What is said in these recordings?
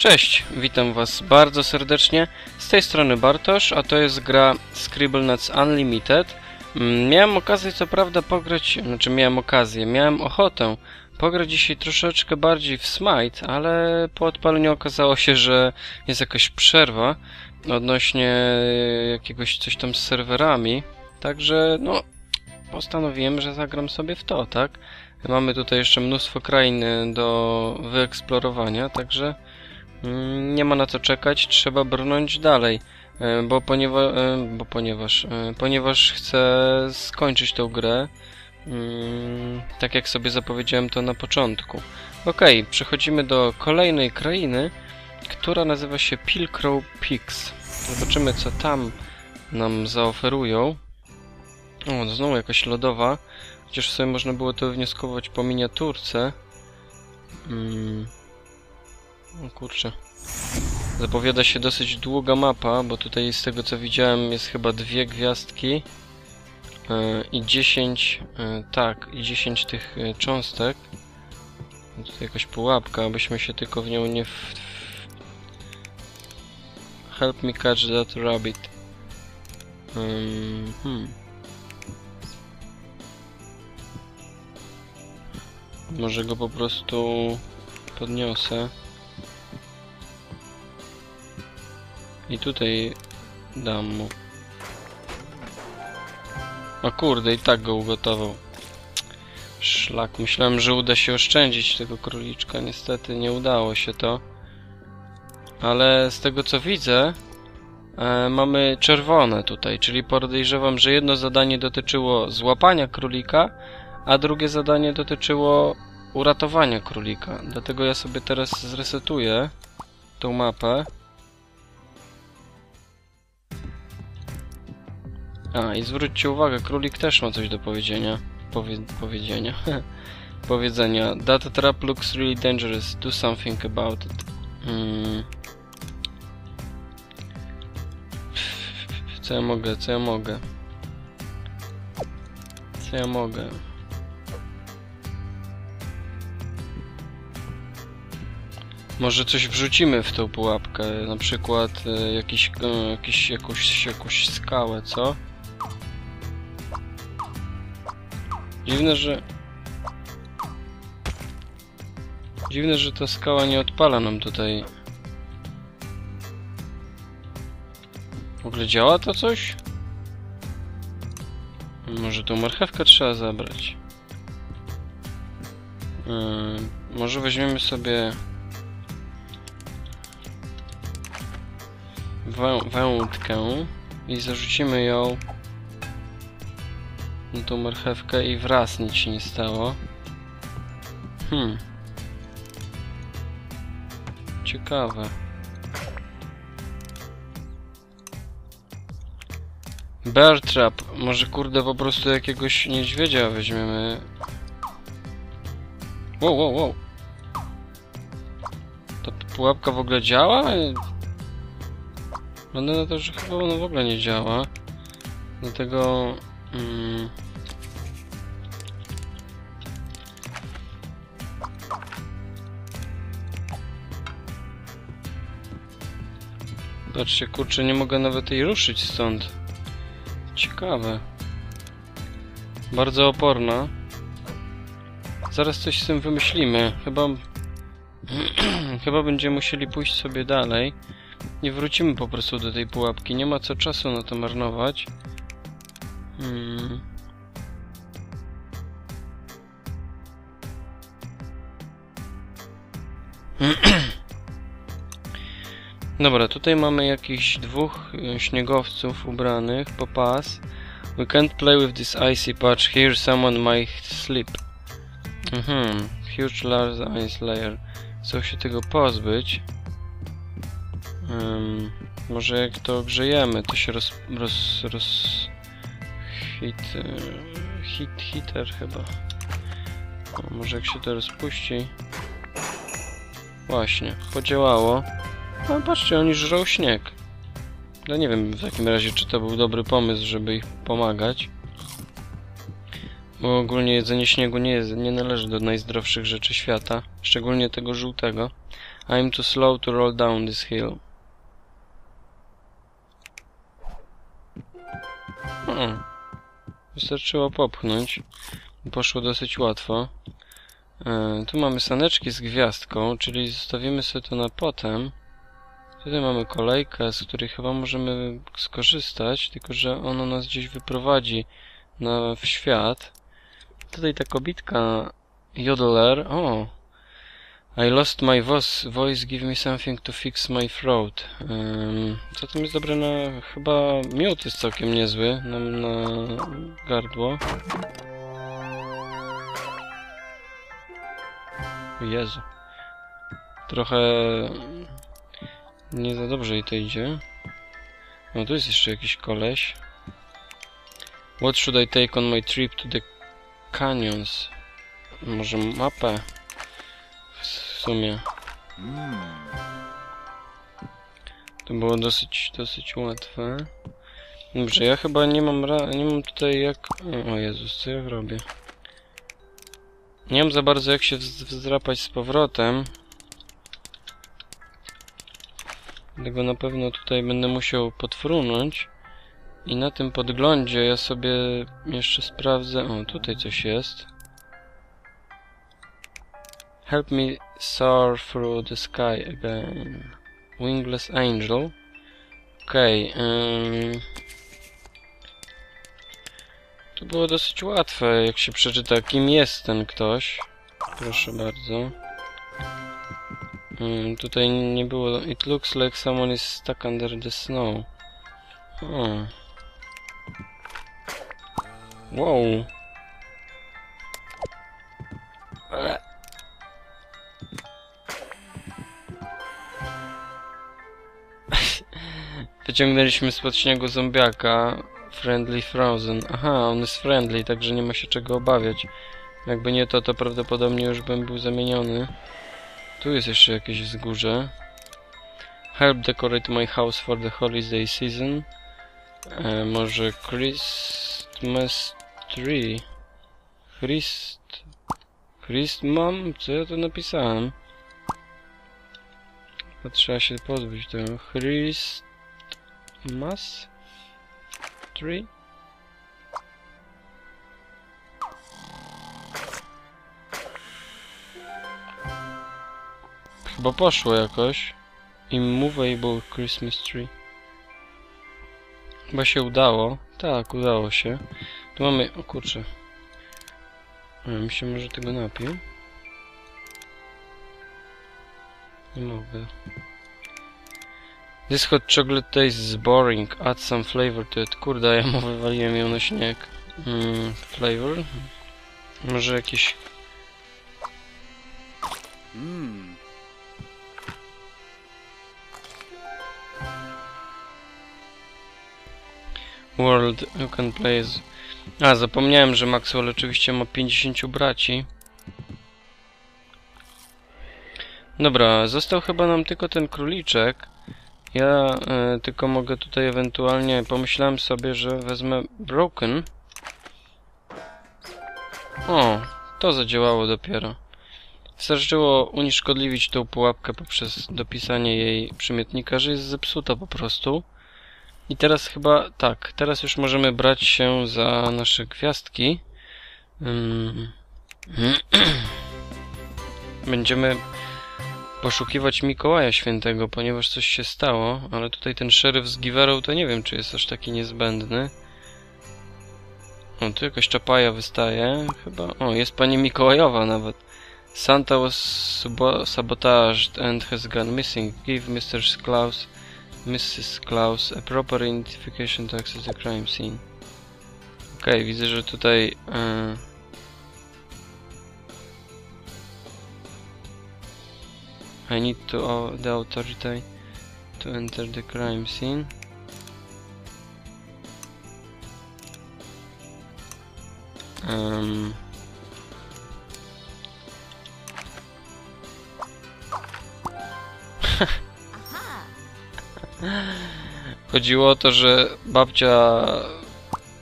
Cześć, witam was bardzo serdecznie. Z tej strony Bartosz, a to jest gra Scribblenauts Unlimited. Mm, Miałem okazję co prawda pograć, znaczy miałem okazję, miałem ochotę pograć dzisiaj troszeczkę bardziej w Smite, ale po odpaleniu okazało się, że jest jakaś przerwa odnośnie jakiegoś coś tam z serwerami. Także no, postanowiłem, że zagram sobie w to, tak? Mamy tutaj jeszcze mnóstwo krain do wyeksplorowania, także nie ma na co czekać, trzeba brnąć dalej, y, bo, poniewa y, bo ponieważ, y, ponieważ chcę skończyć tę grę, mm, tak jak sobie zapowiedziałem to na początku. Okej, przechodzimy do kolejnej krainy, która nazywa się Pilcrow Peaks. Zobaczymy co tam nam zaoferują. O, znowu jakaś lodowa. Chociaż sobie można było to wnioskować po miniaturce. Mm. O kurczę. Zapowiada się dosyć długa mapa, bo tutaj z tego co widziałem jest chyba dwie gwiazdki yy, i 10, yy, tak, i 10 tych yy, cząstek. Tutaj jakaś pułapka, abyśmy się tylko w nią nie w... Help me catch that rabbit. Ym, hmm. Może go po prostu podniosę. I tutaj dam mu. O kurde, i tak go ugotował. Szlak, myślałem, że uda się oszczędzić tego króliczka. Niestety nie udało się to. Ale z tego co widzę, e, mamy czerwone tutaj, czyli podejrzewam, że jedno zadanie dotyczyło złapania królika, a drugie zadanie dotyczyło uratowania królika. Dlatego ja sobie teraz zresetuję tą mapę. A, i zwróćcie uwagę, królik też ma coś do powiedzenia. Powie powiedzenia. Powiedzenia. That trap looks really dangerous. Do something about it. Hmm. Co ja mogę, co ja mogę? Co ja mogę? Może coś wrzucimy w tą pułapkę, na przykład e, jakiś, e, jakiś, jakąś, jakąś skałę, co? Dziwne, że... Dziwne, że ta skała nie odpala nam tutaj. W ogóle działa to coś? Może tą marchewkę trzeba zabrać. Yy, może weźmiemy sobie wę wędkę i zarzucimy ją na tą marchewkę i wraz nic się nie stało. Hmm. Ciekawe. Bear trap. Może kurde po prostu jakiegoś niedźwiedzia weźmiemy. Wow, wow, wow. Ta pułapka w ogóle działa? Wygląda na to, że chyba ono w ogóle nie działa. Dlatego... Mm, Patrzcie, kurczę, nie mogę nawet jej ruszyć stąd. Ciekawe. Bardzo oporna. Zaraz coś z tym wymyślimy. Chyba... Chyba będziemy musieli pójść sobie dalej. Nie wrócimy po prostu do tej pułapki. Nie ma co czasu na to marnować. Hmm. Dobra, tutaj mamy jakichś dwóch e, śniegowców ubranych po pas. We can't play with this icy patch. Here someone might slip. Mhm. Huge large ice layer. Chcą się tego pozbyć. Um, może jak to grzejemy, to się roz... roz... roz... hit... e, hit... hitter chyba. O, może jak się to rozpuści... Właśnie, podziałało. No patrzcie, oni żrą śnieg. Ja nie wiem w takim razie, czy to był dobry pomysł, żeby ich pomagać. Bo ogólnie jedzenie śniegu nie, jest, nie należy do najzdrowszych rzeczy świata. Szczególnie tego żółtego. I'm too slow to roll down this hill. O, wystarczyło popchnąć. Poszło dosyć łatwo. E, tu mamy saneczki z gwiazdką, czyli zostawimy sobie to na potem. Tutaj mamy kolejkę, z której chyba możemy skorzystać, tylko że ona nas gdzieś wyprowadzi na, w świat. Tutaj ta kobitka Jodeler. O! I lost my voice, voice give me something to fix my throat. Um, co tam jest dobre na... Chyba miód jest całkiem niezły na, na gardło. Jezu. Trochę... Nie za dobrze jej to idzie. No tu jest jeszcze jakiś koleś. What should I take on my trip to the canyons? Może mapę? W sumie. To było dosyć, dosyć łatwe. Dobrze, ja chyba nie mam nie mam tutaj jak... O Jezus, co ja robię? Nie mam za bardzo jak się wz- wzdrapać z powrotem. Dlatego na pewno tutaj będę musiał podfrunąć. I na tym podglądzie ja sobie jeszcze sprawdzę... O, tutaj coś jest. Help me soar through the sky again. Wingless Angel. Okej. ym. To było dosyć łatwe, jak się przeczyta, kim jest ten ktoś. Proszę bardzo. Ym, tutaj nie było... It looks like someone is stuck under the snow. O. Wow. Wyciągnęliśmy spod śniegu zombiaka. Friendly Frozen. Aha, on jest friendly, także nie ma się czego obawiać. Jakby nie to, to prawdopodobnie już bym był zamieniony. Tu jest jeszcze jakieś wzgórze. Help decorate my house for the holiday season. E, może Christmas tree. Christ... Christmam? Co ja tu napisałem? To trzeba się pozbyć tego. Christmas tree? Chyba poszło jakoś. Immovable Christmas tree. Chyba się udało. Tak, udało się. Tu mamy... O kurczę. Ja mi się może tego napił. Nie mogę. This hot chocolate tastes boring. Add some flavor to it. Kurde, ja mu wywaliłem ją na śnieg. Mm, flavor? Może jakiś... Mmm. World you can play as... A, zapomniałem, że Maxwell oczywiście ma 50 braci. Dobra, został chyba nam tylko ten króliczek. Ja e, tylko mogę tutaj ewentualnie... Pomyślałem sobie, że wezmę Broken. O, to zadziałało dopiero. Wystarczyło unieszkodliwić tą pułapkę poprzez dopisanie jej przymiotnika, że jest zepsuta po prostu. I teraz chyba tak, teraz już możemy brać się za nasze gwiazdki. Ym. Będziemy poszukiwać Mikołaja Świętego, ponieważ coś się stało, ale tutaj ten szeryf z Giverą to nie wiem, czy jest aż taki niezbędny. O, tu jakaś czapaja wystaje, chyba. O, jest pani Mikołajowa nawet. Santa was sabotaged and has gone missing. Give Mr. Klaus Mrs. Klaus a proper identification to access the crime scene. Okej, widzę, że tutaj... E... I need to uh, the authority to enter the crime scene. Um, Chodziło o to, że babcia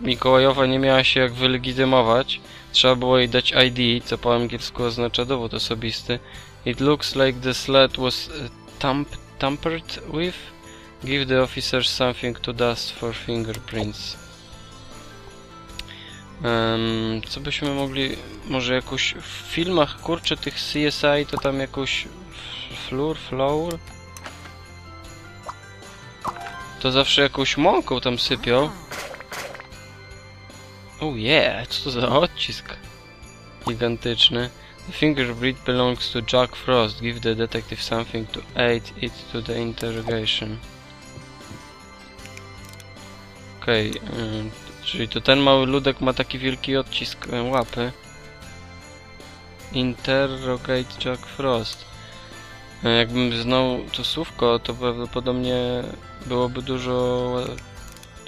Mikołajowa nie miała się jak wylegitymować, Trzeba było jej dać ID, co po angielsku oznacza dowód osobisty. It looks like the sled was tamp tampered with. Give the officers something to dust for fingerprints. Em, co byśmy mogli... Może jakoś w filmach, kurczę, tych CSI to tam jakoś... Flur, flour? To zawsze jakąś mąką tam sypią. Oh yeah, co to za odcisk? Gigantyczny. The fingerprint belongs to Jack Frost. Give the detective something to aid it to the interrogation. Okej, ym, czyli to ten mały ludek ma taki wielki odcisk łapy. Interrogate Jack Frost. Y, Jakbym znał to słówko, to prawdopodobnie byłoby dużo...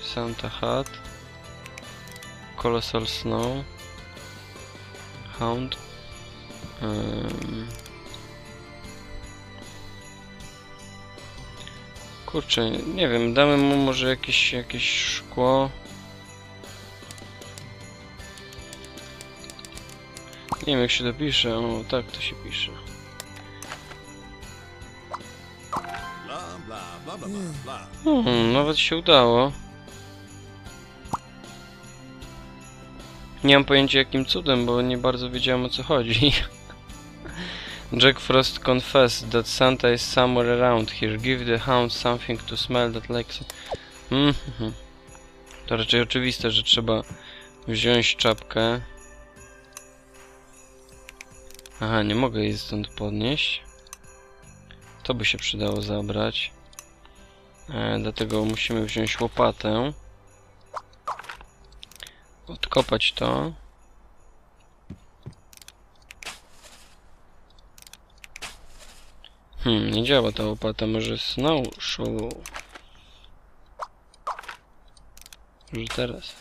Santa Hat. Colossal Snow. Hound. Ym. Kurczę, nie wiem, damy mu może jakieś, jakieś szkło. Nie wiem jak się to pisze, o tak to się pisze. Blah, blah, blah. Hmm, nawet się udało. Nie mam pojęcia jakim cudem, bo nie bardzo wiedziałem o co chodzi. Jack Frost confessed that Santa is somewhere around here. Give the hound something to smell that likes it. Mhm. To raczej oczywiste, że trzeba wziąć czapkę. Aha, nie mogę jej stąd podnieść. To by się przydało zabrać. E, dlatego musimy wziąć łopatę. Odkopać to. Hmm, nie działa ta łopata, może snowshoe. Może teraz.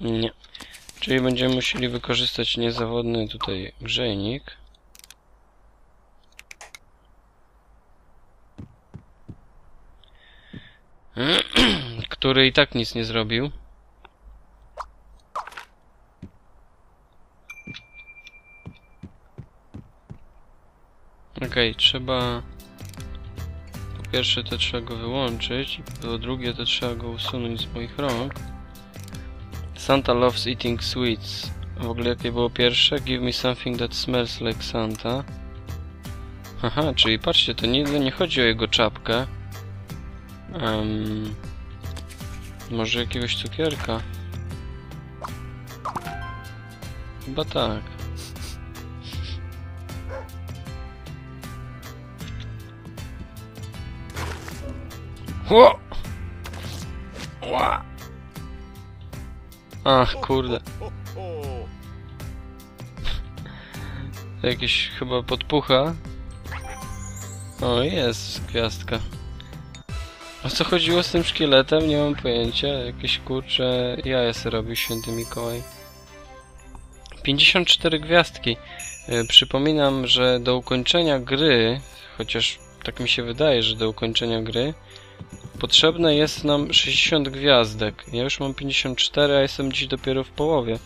Nie. Czyli będziemy musieli wykorzystać niezawodny tutaj grzejnik. który i tak nic nie zrobił. Okej, trzeba... Po pierwsze to trzeba go wyłączyć, po drugie to trzeba go usunąć z moich rąk. Santa loves eating sweets. W ogóle jakie było pierwsze? Give me something that smells like Santa. Aha, czyli patrzcie, to nie, nie chodzi o jego czapkę. Em, może jakiegoś cukierka? Chyba tak. Ło! Ach, kurde. Jakieś chyba podpucha. O, jest gwiazdka. O co chodziło z tym szkieletem? Nie mam pojęcia. Jakieś kurcze jaja se robił święty Mikołaj. 54 gwiazdki. E, Przypominam, że do ukończenia gry, chociaż tak mi się wydaje, że do ukończenia gry, potrzebne jest nam 60 gwiazdek. Ja już mam 54, a jestem dziś dopiero w połowie.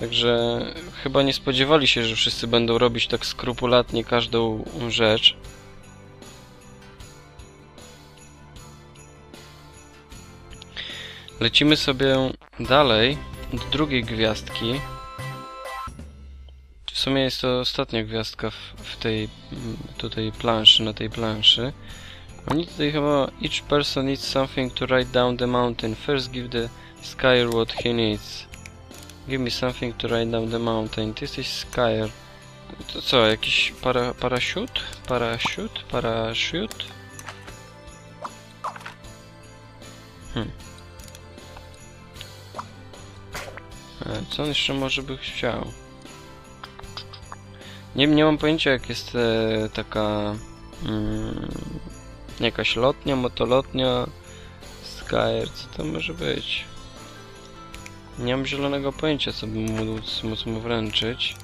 Także chyba nie spodziewali się, że wszyscy będą robić tak skrupulatnie każdą rzecz. Lecimy sobie dalej do drugiej gwiazdki. W sumie jest to ostatnia gwiazdka w, w tej tutaj planszy, na tej planszy. Oni tutaj chyba each person needs something to ride down the mountain. First give the Skyer what he needs. Give me something to ride down the mountain. Ty jesteś Skyer. To co, jakiś para, parasiut? Parasiut? Parasiut? Hmm. Co on jeszcze może by chciał? Nie, nie mam pojęcia jak jest e, taka mm, jakaś lotnia, motolotnia Skyer, co to może być? Nie mam zielonego pojęcia co bym móc, móc mu wręczyć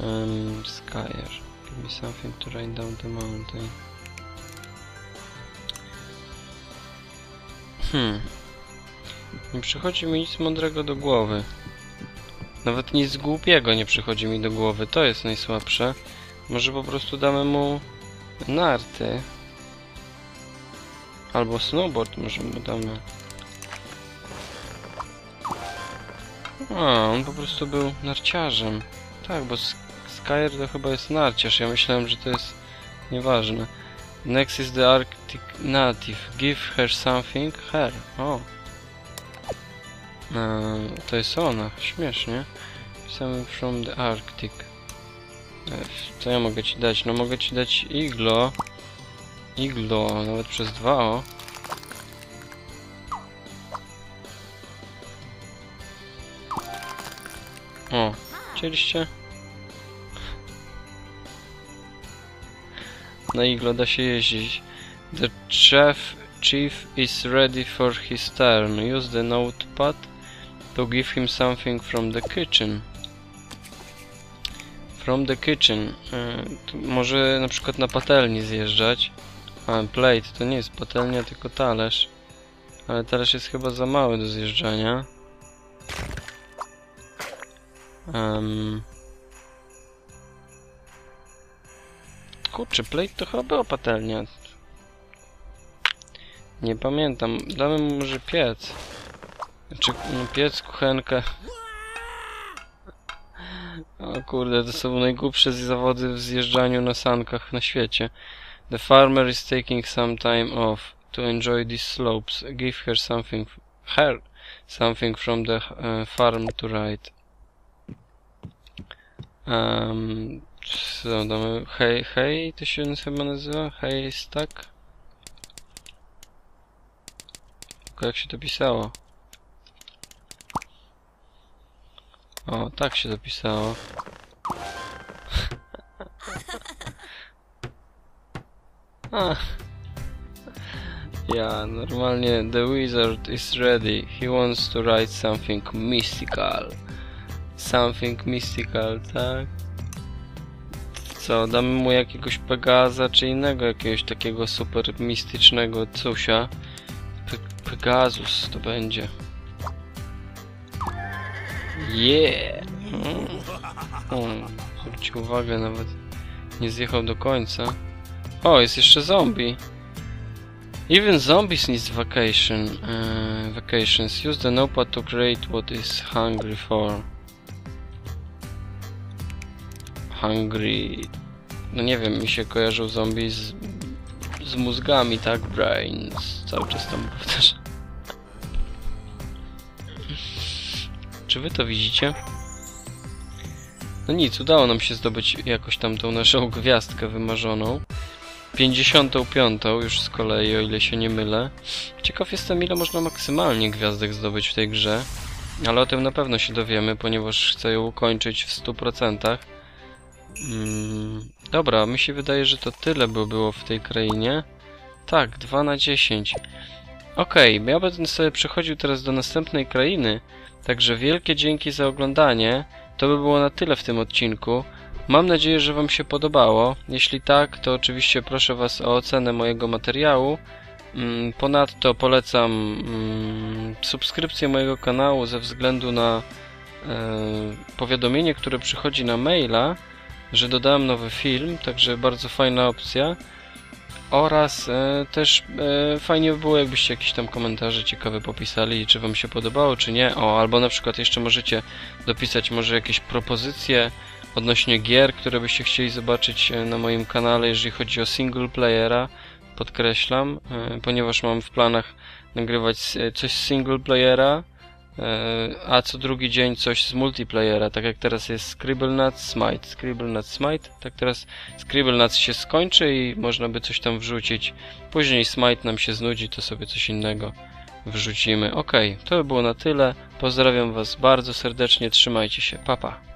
um, Skyer Give me something to ride down the mountain Hmm Nie przychodzi mi nic mądrego do głowy. Nawet nic głupiego nie przychodzi mi do głowy. To jest najsłabsze. Może po prostu damy mu narty. Albo snowboard może mu damy. A, on po prostu był narciarzem. Tak, bo Sk- Skyer to chyba jest narciarz. Ja myślałem, że to jest nieważne. Next is the Arctic native. Give her something. Her. O. To jest ona. Śmiesznie. Something from the Arctic. Co ja mogę ci dać? No mogę ci dać iglo. Iglo, nawet przez dwa o. O, chcieliście? Na iglo da się jeździć. The chief, chief is ready for his turn. Use the notepad to give him something from the kitchen. From the kitchen. E, może na przykład na patelni zjeżdżać. A, plate to nie jest patelnia, tylko talerz. Ale talerz jest chyba za mały do zjeżdżania. Um. Kurczę, plate to chyba była patelnia. Nie pamiętam. Damy mu może piec. Znaczy, no piec, kuchenkę. O kurde, to są najgłupsze zawody w zjeżdżaniu na sankach na świecie. The farmer is taking some time off to enjoy these slopes. Give her something, her something from the uh, farm to ride. Um, co damy? Hej, hej, to się chyba nazywa? Hej, stack? Tylko jak się to pisało? O, tak się to pisało. A. Ja, normalnie the wizard is ready. He wants to write something mystical. Something mystical, tak? Co, damy mu jakiegoś Pegaza czy innego jakiegoś takiego super mistycznego cusia. Pe Pegasus to będzie. Yeah! Mm. Mm, Zwróćcie uwagę, nawet nie zjechał do końca. O, jest jeszcze zombie. Even zombies needs vacation. Uh, vacations. Use the notepad to create what is hungry for. Hungry. No nie wiem, mi się kojarzą zombie z, z mózgami, tak? Brains. Cały czas tam powtarzam. Czy wy to widzicie? No nic, udało nam się zdobyć jakoś tam tą naszą gwiazdkę wymarzoną. 55 już z kolei, o ile się nie mylę. Ciekaw jestem, ile można maksymalnie gwiazdek zdobyć w tej grze. Ale o tym na pewno się dowiemy, ponieważ chcę ją ukończyć w 100%. Mm, dobra, mi się wydaje, że to tyle by było w tej krainie. Tak, 2 na 10. Okej, ja będę sobie przechodził teraz do następnej krainy. Także wielkie dzięki za oglądanie. To by było na tyle w tym odcinku. Mam nadzieję, że Wam się podobało. Jeśli tak, to oczywiście proszę Was o ocenę mojego materiału. Mm, Ponadto polecam mm, subskrypcję mojego kanału ze względu na e, powiadomienie, które przychodzi na maila, że dodałem nowy film, także bardzo fajna opcja. Oraz e, też e, fajnie by było, jakbyście jakieś tam komentarze ciekawe popisali, czy Wam się podobało, czy nie. O, albo na przykład jeszcze możecie dopisać może jakieś propozycje odnośnie gier, które byście chcieli zobaczyć e, na moim kanale, jeżeli chodzi o single playera. Podkreślam, e, ponieważ mam w planach nagrywać e, coś z single playera, a co drugi dzień coś z multiplayera, tak jak teraz jest Scribblenauts Smite. Scribblenauts Smite, tak teraz Scribblenauts się skończy i można by coś tam wrzucić. Później Smite nam się znudzi, to sobie coś innego wrzucimy. Ok, to by było na tyle. Pozdrawiam Was bardzo serdecznie, trzymajcie się, papa. Pa.